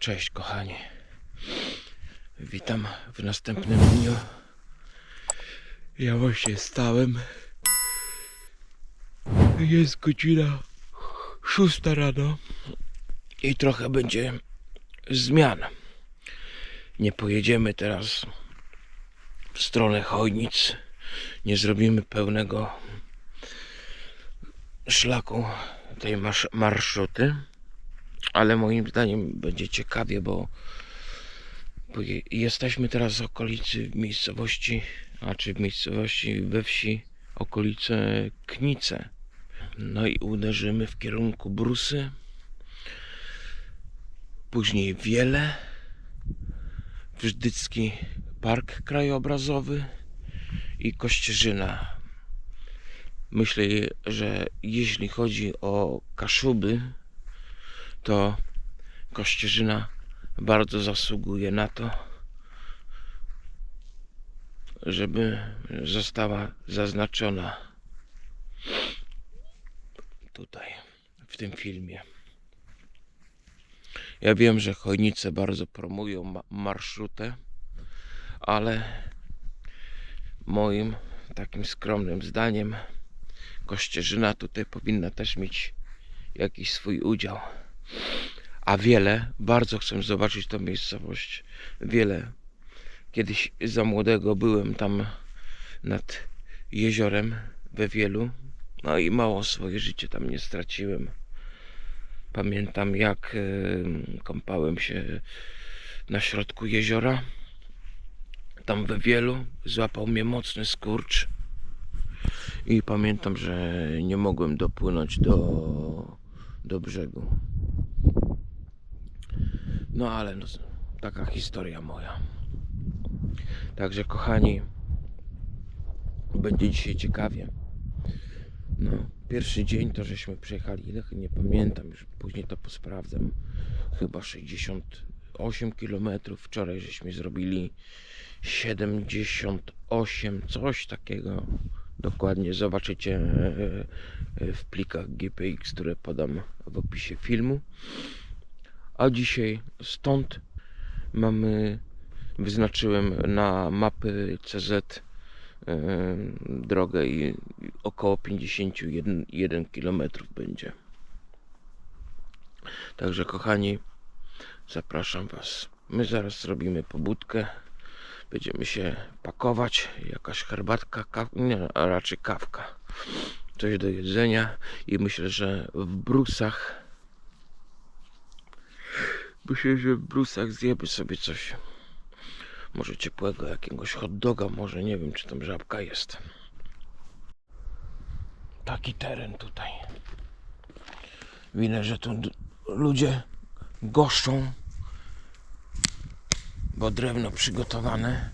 Cześć kochani. Witam w następnym dniu. Ja właśnie stałem. Jest godzina szósta rano i trochę będzie zmian. Nie pojedziemy teraz w stronę Chojnic. Nie zrobimy pełnego szlaku tej marszruty ale moim zdaniem będzie ciekawie, bo, bo je- jesteśmy teraz w okolicy miejscowości, a czy w miejscowości we wsi okolice Knice. No i uderzymy w kierunku Brusy, później Wiele, Wżdycki Park Krajobrazowy i Kościerzyna. Myślę, że jeśli chodzi o Kaszuby, to Kościerzyna bardzo zasługuje na to, żeby została zaznaczona tutaj, w tym filmie. Ja wiem, że Chojnice bardzo promują ma- marszrutę, ale moim takim skromnym zdaniem Kościerzyna tutaj powinna też mieć jakiś swój udział. A wiele, bardzo chcę zobaczyć tą miejscowość. Wiele. Kiedyś za młodego byłem tam nad jeziorem we Wielu. No i mało swoje życie tam nie straciłem. Pamiętam jak e, kąpałem się na środku jeziora. Tam we Wielu złapał mnie mocny skurcz. I pamiętam, że nie mogłem dopłynąć do, do brzegu. No ale no, taka historia moja. Także kochani, będzie dzisiaj ciekawie. No, pierwszy dzień to żeśmy przejechali, ile nie pamiętam, już później to posprawdzam. Chyba 68 km. Wczoraj żeśmy zrobili 78, coś takiego. Dokładnie zobaczycie e, e, w plikach GPX, które podam w opisie filmu. A dzisiaj stąd mamy, wyznaczyłem na mapy CZ e, drogę i około 51 km będzie. Także kochani, zapraszam Was. My zaraz zrobimy pobudkę. Będziemy się pakować. Jakaś herbatka, nie, a raczej kawka. Coś do jedzenia i myślę, że w brusach Myślę, że w brusach zjemy sobie coś. Może ciepłego, jakiegoś hot doga, może nie wiem, czy tam żabka jest. Taki teren tutaj. Widzę, że tu ludzie goszczą, bo drewno przygotowane.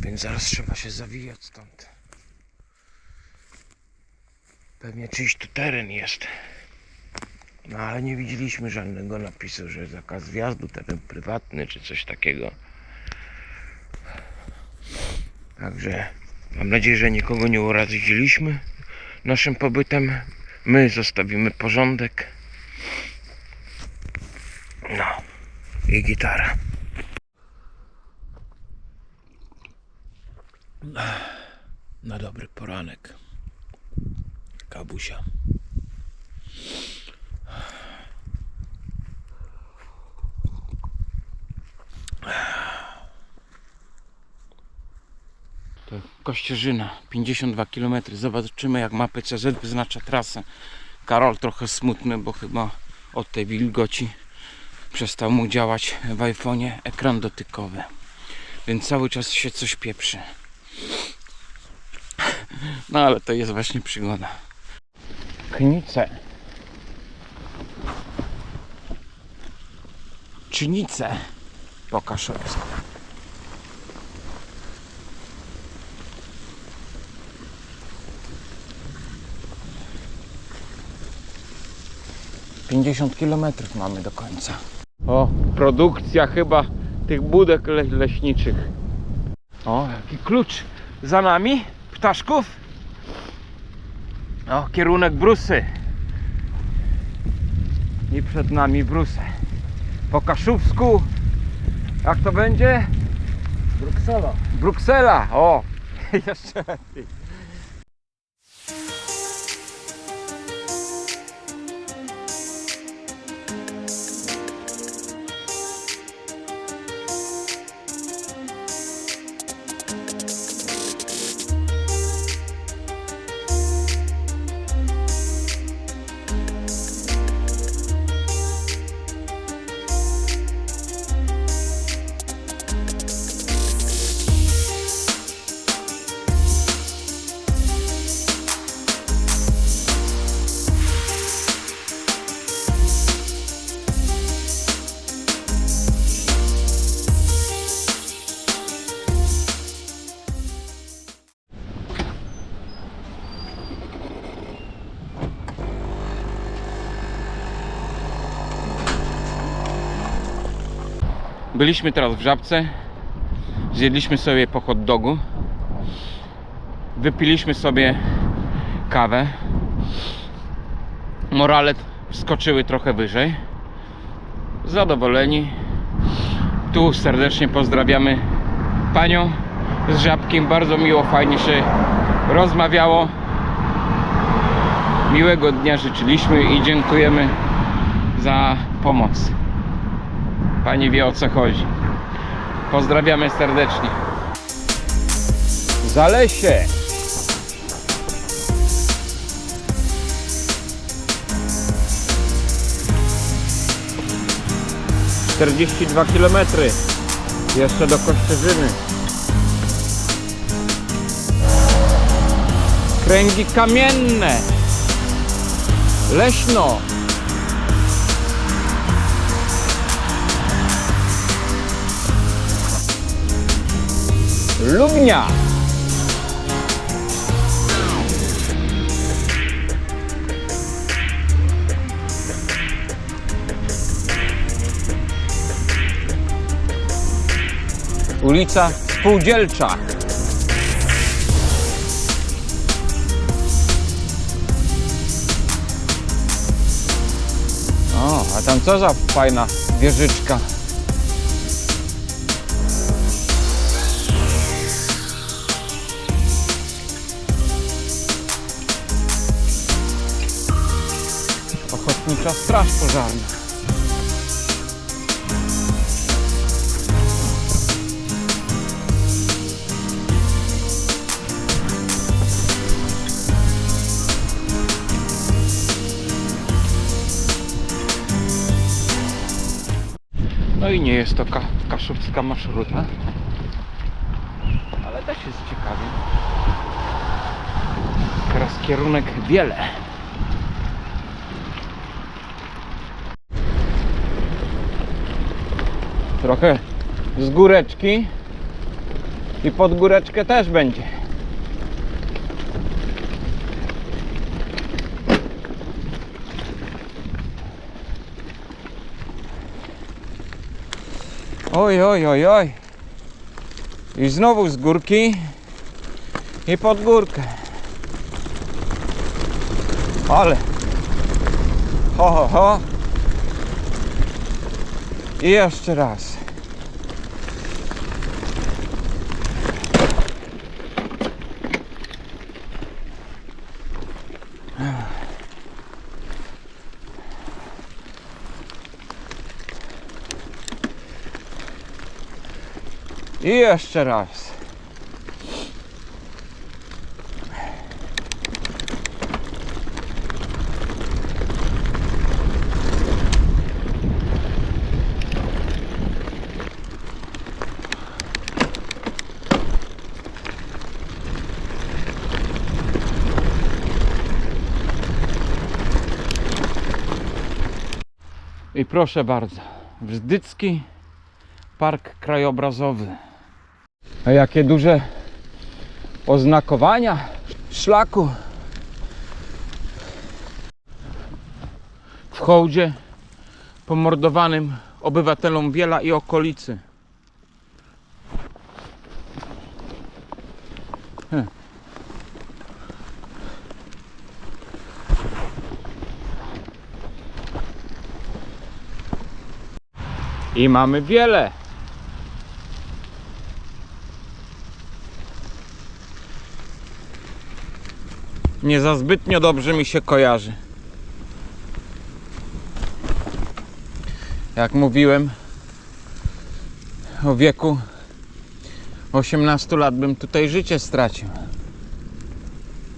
Więc zaraz trzeba się zawijać stąd. Pewnie czyjś tu teren jest. No ale nie widzieliśmy żadnego napisu, że zakaz wjazdu, teren prywatny czy coś takiego. Także mam nadzieję, że nikogo nie uraziliśmy naszym pobytem. My zostawimy porządek. No i gitara. Na dobry poranek. Kabusia. To Kościerzyna, 52 km. Zobaczymy jak mapy CZ wyznacza trasę. Karol trochę smutny, bo chyba od tej wilgoci przestał mu działać w iPhone'ie ekran dotykowy. Więc cały czas się coś pieprzy. No ale to jest właśnie przygoda. Knice. Czynice po kaszubsku. Pięćdziesiąt kilometrów mamy do końca. O, produkcja chyba tych budek le leśniczych. O, jaki klucz za nami, ptaszków. O, kierunek Brusy. przed nami Brusel. Po kaszubsku, jak to będzie? Bruksela. Bruksela, o! Jeszcze lepiej. Byliśmy teraz w Żabce. Zjedliśmy sobie po hot dogu. Wypiliśmy sobie kawę. Morale wskoczyły trochę wyżej. Zadowoleni. Tu serdecznie pozdrawiamy panią z Żabkiem. Bardzo miło, fajnie się rozmawiało. Miłego dnia życzyliśmy i dziękujemy za pomoc. Pani wie o co chodzi. Pozdrawiamy serdecznie. Zalesie. Czterdzieści dwa kilometry jeszcze do Kościerzyny. Kręgi kamienne. Leśno. Lubnia. Ulica Spółdzielcza. O, a tam co za fajna wieżyczka. Ochotnicza Straż Pożarna. No i nie jest to ka kaszubska marszruta. Ale też jest ciekawie. Teraz kierunek wiele. Trochę z góreczki i pod góreczkę też będzie. Oj, oj, oj, oj. I znowu z górki i pod górkę. Ale. Ho, ho, ho. I jeszcze raz. I jeszcze raz. Proszę bardzo, Wzdycki Park Krajobrazowy. A jakie duże oznakowania szlaku. W hołdzie pomordowanym obywatelom Wiela i okolicy. He. I mamy wiele. Nie za zbytnio dobrze mi się kojarzy. Jak mówiłem, o wieku 18 lat bym tutaj życie stracił.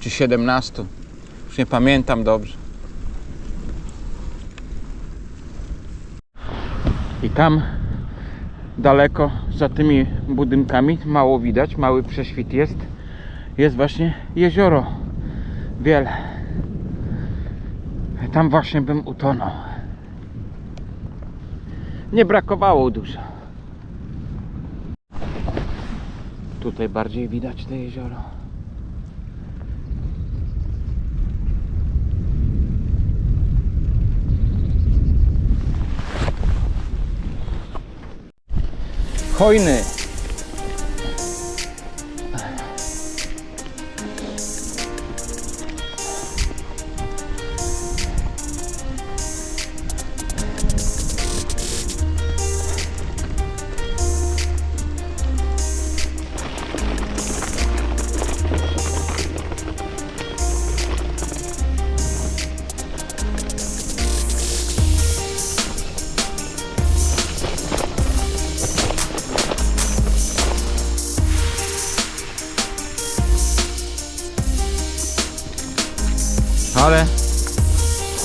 Czy 17. Już nie pamiętam dobrze. I tam daleko za tymi budynkami, mało widać, mały prześwit jest, jest właśnie jezioro Wiele. Tam właśnie bym utonął. Nie brakowało dużo. Tutaj bardziej widać to jezioro. Hojny.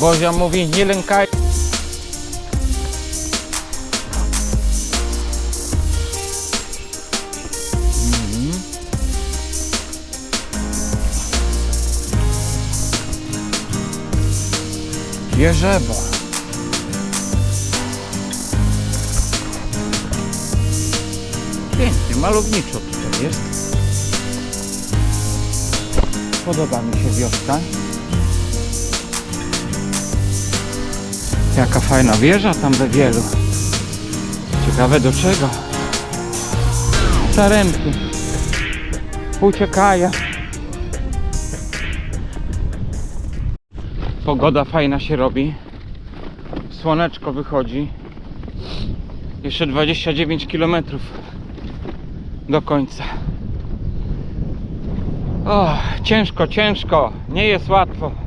Bozia mówi nie lękaj. Mhm. Jeżeba. Pięknie, malowniczo tutaj jest. Podoba mi się wioska. Jaka fajna wieża tam we wielu. Ciekawe do czego. Sarenki. Uciekają. Pogoda fajna się robi. Słoneczko wychodzi. Jeszcze 29 km do końca. O, ciężko, ciężko. Nie jest łatwo.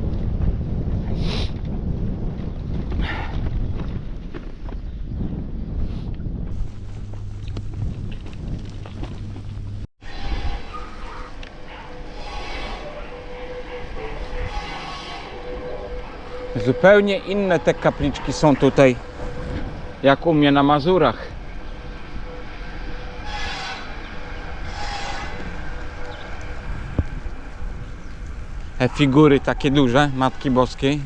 Zupełnie inne te kapliczki są tutaj, jak u mnie na Mazurach. Te figury takie duże, Matki Boskiej.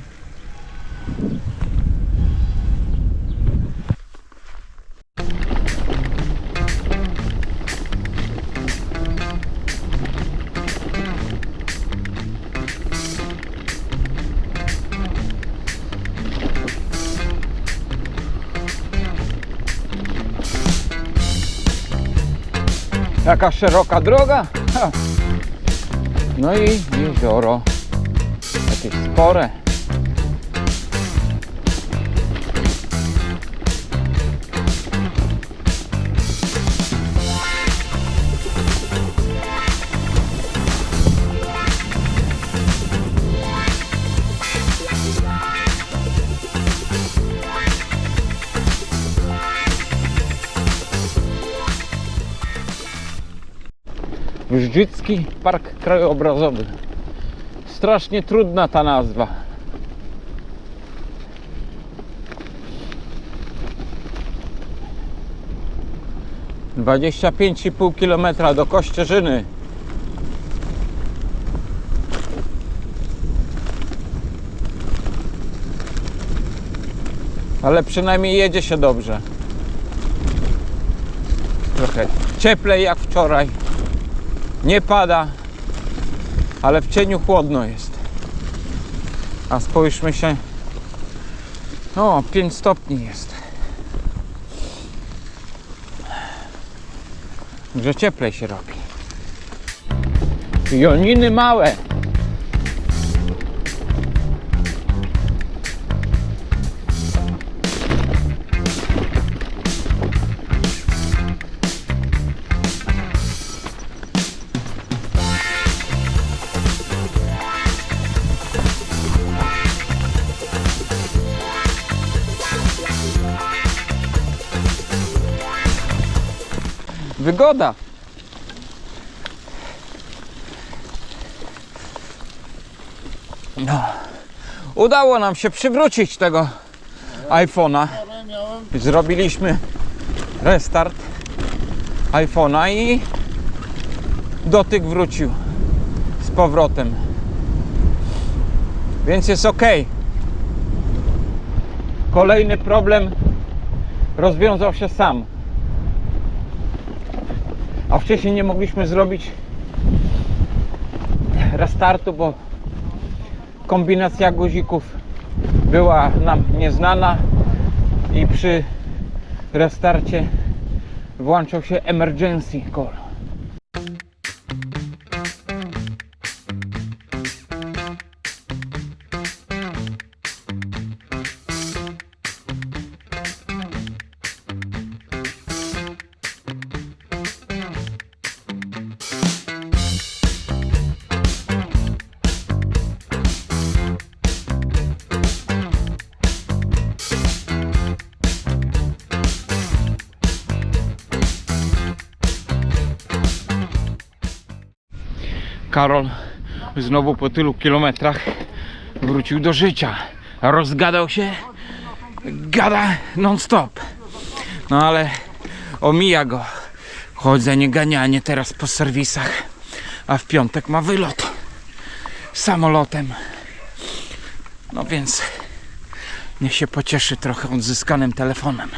Jaka szeroka droga. Ha. No i jezioro. Jakieś spore. Wżdzicki Park Krajobrazowy. Strasznie trudna ta nazwa. Dwadzieścia pięć i pół kilometra do Kościerzyny. Ale przynajmniej jedzie się dobrze. Trochę cieplej jak wczoraj. Nie pada, ale w cieniu chłodno jest. A spójrzmy się. O, 5 stopni jest. Że cieplej się robi. Joniny małe. Wygoda. No. Udało nam się przywrócić tego iPhone'a. Zrobiliśmy restart iPhone'a i dotyk wrócił z powrotem. Więc jest ok. Kolejny problem rozwiązał się sam. A wcześniej nie mogliśmy zrobić restartu, bo kombinacja guzików była nam nieznana i przy restarcie włączał się emergency call. Karol znowu po tylu kilometrach wrócił do życia. Rozgadał się, gada non-stop. No ale omija go chodzenie, ganianie teraz po serwisach. A w piątek ma wylot samolotem. No więc niech się pocieszy trochę odzyskanym telefonem.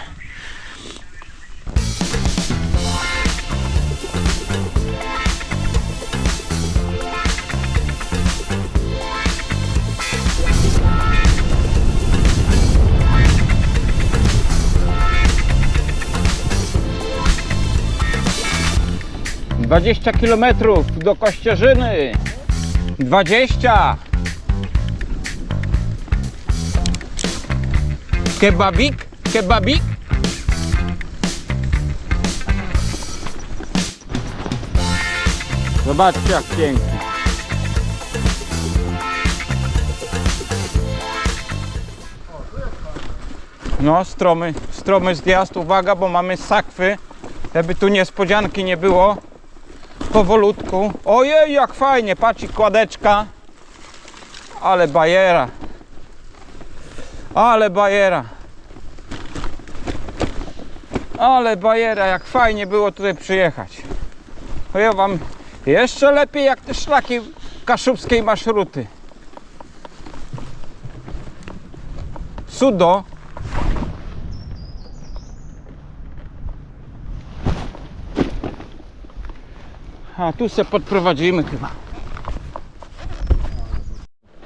Dwadzieścia kilometrów do Kościerzyny. Dwadzieścia. Kebabik? Kebabik? Zobaczcie jak pięknie. No, stromy, stromy zjazd. Uwaga, bo mamy sakwy. Żeby tu niespodzianki nie było. Powolutku. Ojej, jak fajnie. Patrz, kładeczka. Ale bajera. Ale bajera. Ale bajera, jak fajnie było tutaj przyjechać. Powiem wam, jeszcze lepiej jak te szlaki kaszubskiej maszruty. Sudo. A tu se podprowadzimy chyba.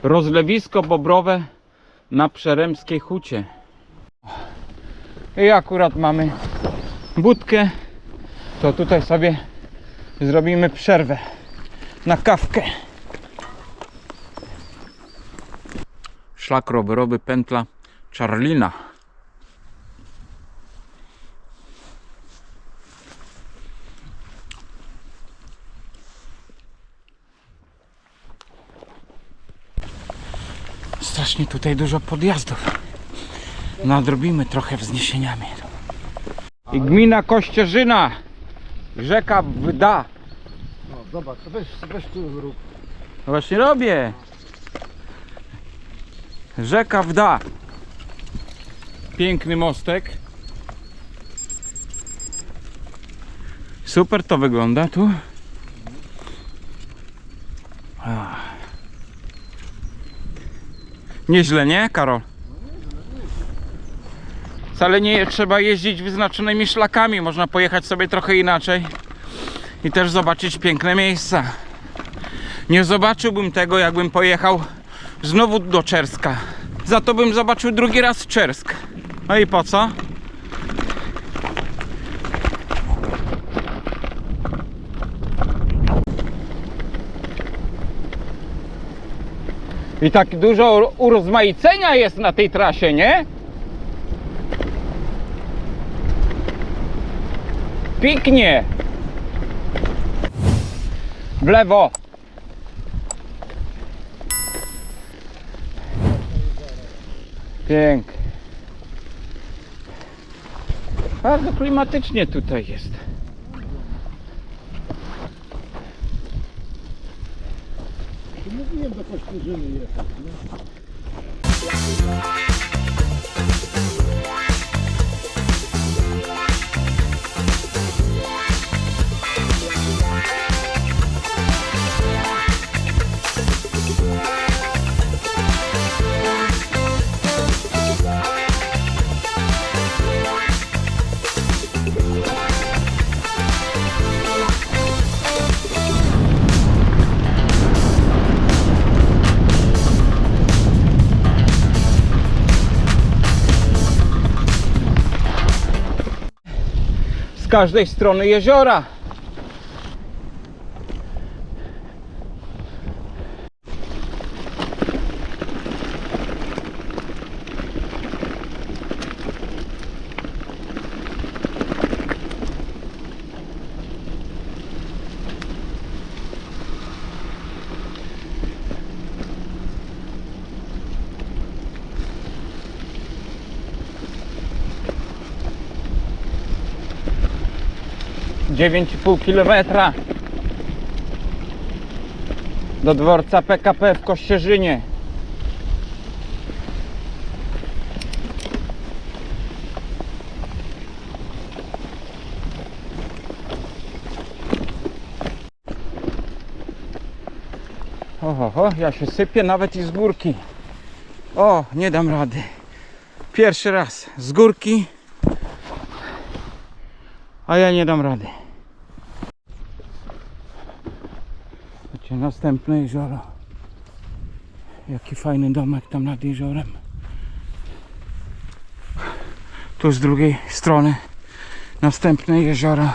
Rozlewisko bobrowe na Przeremskiej Hucie. I akurat mamy budkę, to tutaj sobie zrobimy przerwę na kawkę. Szlak rowerowy pętla Czarlina. Strasznie tutaj dużo podjazdów. Nadrobimy trochę wzniesieniami. I gmina Kościerzyna. Rzeka Wda. No zobacz, weź, weź tu rób. No Właśnie robię. Rzeka Wda. Piękny mostek. Super to wygląda tu. Nieźle, nie, Karol? Wcale nie trzeba jeździć wyznaczonymi szlakami. Można pojechać sobie trochę inaczej i też zobaczyć piękne miejsca. Nie zobaczyłbym tego, jakbym pojechał znowu do Czerska. Za to bym zobaczył drugi raz Czersk. No i po co? I tak dużo urozmaicenia jest na tej trasie, nie? Piknie. W lewo. Pięknie. Bardzo klimatycznie tutaj jest. Mówiłem do Kościerzyny jechać, nie? Z każdej strony jeziora. Dziewięć i pół kilometra do dworca PKP w Kościerzynie. Oho, ho, ja się sypię nawet i z górki. O, nie dam rady. Pierwszy raz z górki, a ja nie dam rady. Chodźcie, następne jezioro. Jaki fajny domek tam nad jeziorem. Tu z drugiej strony następne jezioro.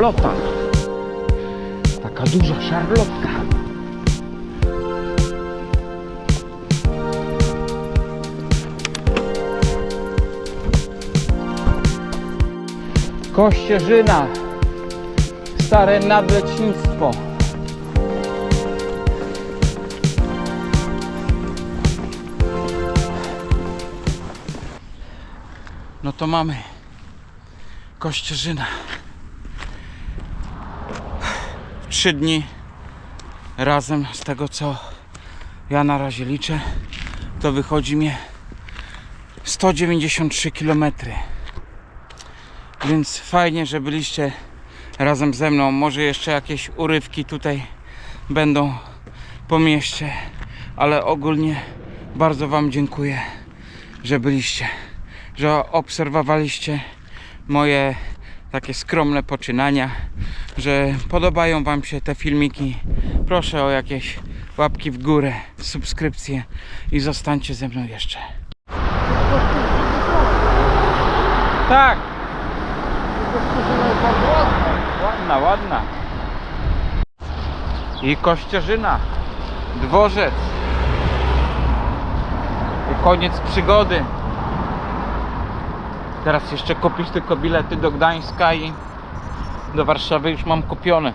Szarlota. Taka duża szarlotka. Kościerzyna. Stare nadlecznictwo. No to mamy Kościerzyna. Trzy dni razem z tego co ja na razie liczę to wychodzi mnie 193 km więc fajnie, że byliście razem ze mną. Może jeszcze jakieś urywki tutaj będą po mieście ale ogólnie bardzo Wam dziękuję że byliście że obserwowaliście moje takie skromne poczynania, że podobają Wam się te filmiki. Proszę o jakieś łapki w górę, subskrypcje i zostańcie ze mną jeszcze. Tak, ładna. ładna. I Kościerzyna, dworzec. I koniec przygody. Teraz jeszcze kupić tylko bilety do Gdańska i do Warszawy już mam kupione.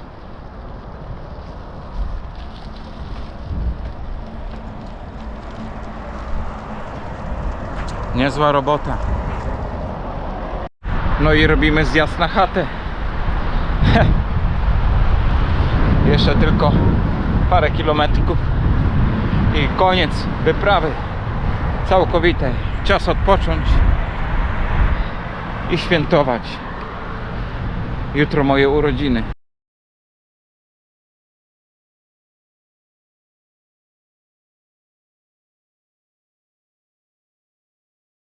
Niezła robota. No i robimy zjazd na chatę. Jeszcze tylko parę kilometrów i koniec wyprawy całkowitej. Czas odpocząć i świętować. Jutro moje urodziny.